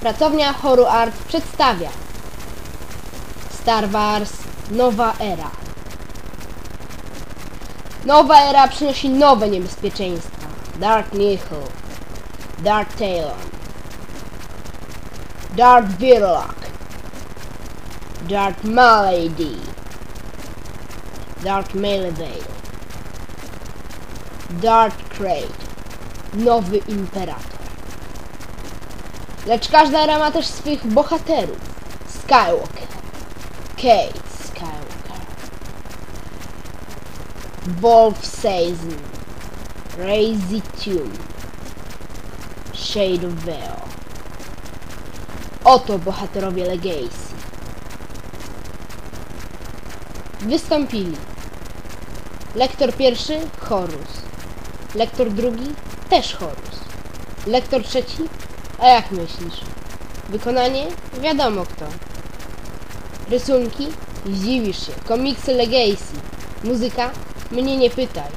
Pracownia Horror Art przedstawia Star Wars Nowa Era. Nowa era przynosi nowe niebezpieczeństwa. Dark Nihil, Dark Talon, Dark Virlock, Dark Malady, Dark Malevale, Dark Crate, Nowy Imperator. Lecz każda era ma też swych bohaterów. Skywalker, Kate Skywalker, Wolf Season, Crazy Tune, Shade of Veil. Oto bohaterowie Legacy. Wystąpili Lektor pierwszy Horus. Lektor drugi też Horus. Lektor trzeci? A jak myślisz? Wykonanie? Wiadomo kto. Rysunki? Zdziwisz się. Komiksy Legacy. Muzyka? Mnie nie pytaj.